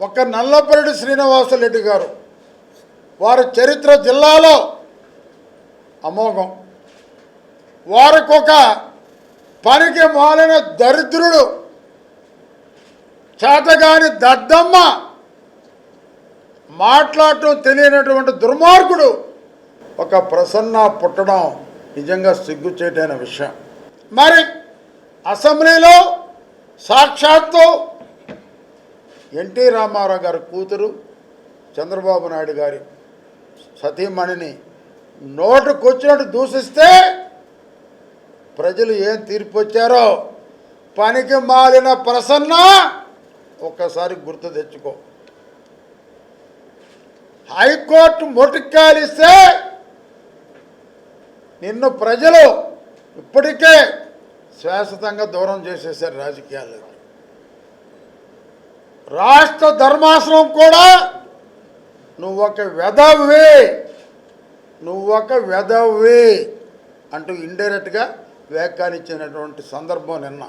ఒక నల్లపరెడ్డి శ్రీనివాసరెడ్డి గారు. వారి చరిత్ర జిల్లాలో అమోఘం. వారికొక పనికి మాలిన దరిద్రుడు చేతగాని దద్దమ్మ మాట్లాడటం తెలియనటువంటి దుర్మార్గుడు ఒక ప్రసన్న పుట్టడం నిజంగా సిగ్గుచేటైన విషయం. మరి అసెంబ్లీలో సాక్షాత్తు ఎన్టీ రామారావు గారి కూతురు చంద్రబాబు నాయుడు గారి సతీమణిని నోటుకొచ్చినట్టు దూషిస్తే ప్రజలు ఏం తీర్పు వచ్చారో? పనికి మాలిన ప్రసన్న ఒక్కసారి గుర్తు తెచ్చుకో. హైకోర్టు మొటిక్కాలిస్తే నిన్ను ప్రజలు ఇప్పటికే శాశ్వతంగా దూరం చేసేసారు రాజకీయాలు రాష్ట్ర ధర్మాసనం కూడా నువ్వు ఒక వెధవి నువ్వు ఒక వెధవి అంటూ ఇండైరెక్ట్గా వ్యాఖ్యానించినటువంటి సందర్భం నిన్న.